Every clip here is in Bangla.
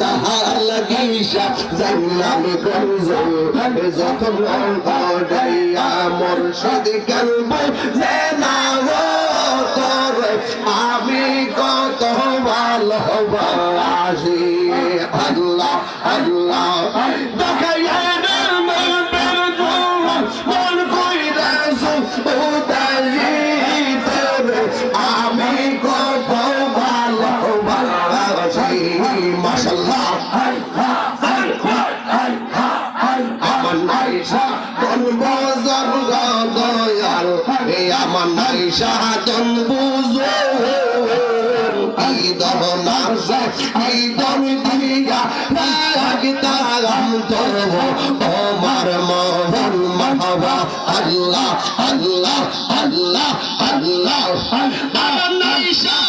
তাহার লাগিসা জান্নাম যত যখন অডাইয়া মুর্শিদ কেলব যে না আমি কত ভালোবাসি। আল্লাহ আল্লাহ দয়াল এ আমার নাই কোন বুঝো। ঈদন নাসে মহবা আল্লাহ আল্লাহ আল্লাহ আল্লাহ। আমার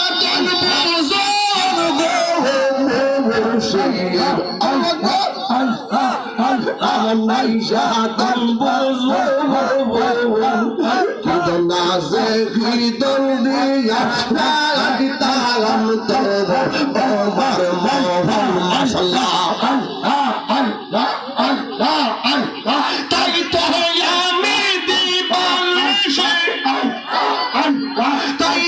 তাই তো আমি দিবালিশে তাই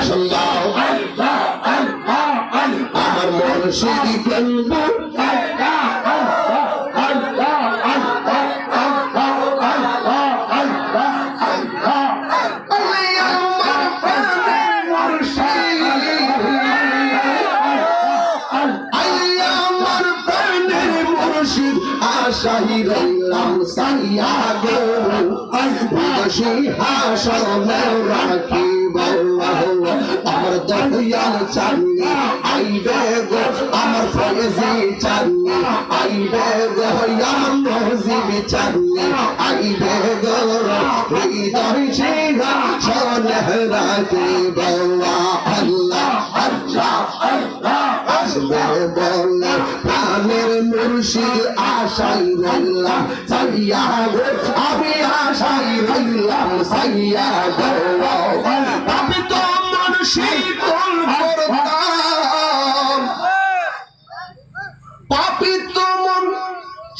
মাশাল্লাহ আমার কেন্দ্র আমার প্রাণের মুর্শিদ আশাই রইলাম সাইয়া গো বিদেশি হাসনে রাখিব চান্নি আইবে গো, আমার ফয়েজি চান্নি আইবে গো আমার নজিবি চান্নি আইবে গো, হৃদয় সিংহা সনে রাখিব আল্লাহ আল্লাহ আল্লাহ, আসবে বলে, প্রাণের মুর্শিদ আশাই রইলাম সাইয়া গো, আমি আশাই রইলাম, সাইয়া গো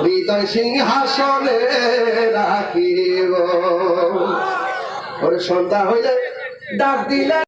হৃদয় সিংহাসনে রাখিব। ওর সন্ধ্যা হইলে ডাক দিলে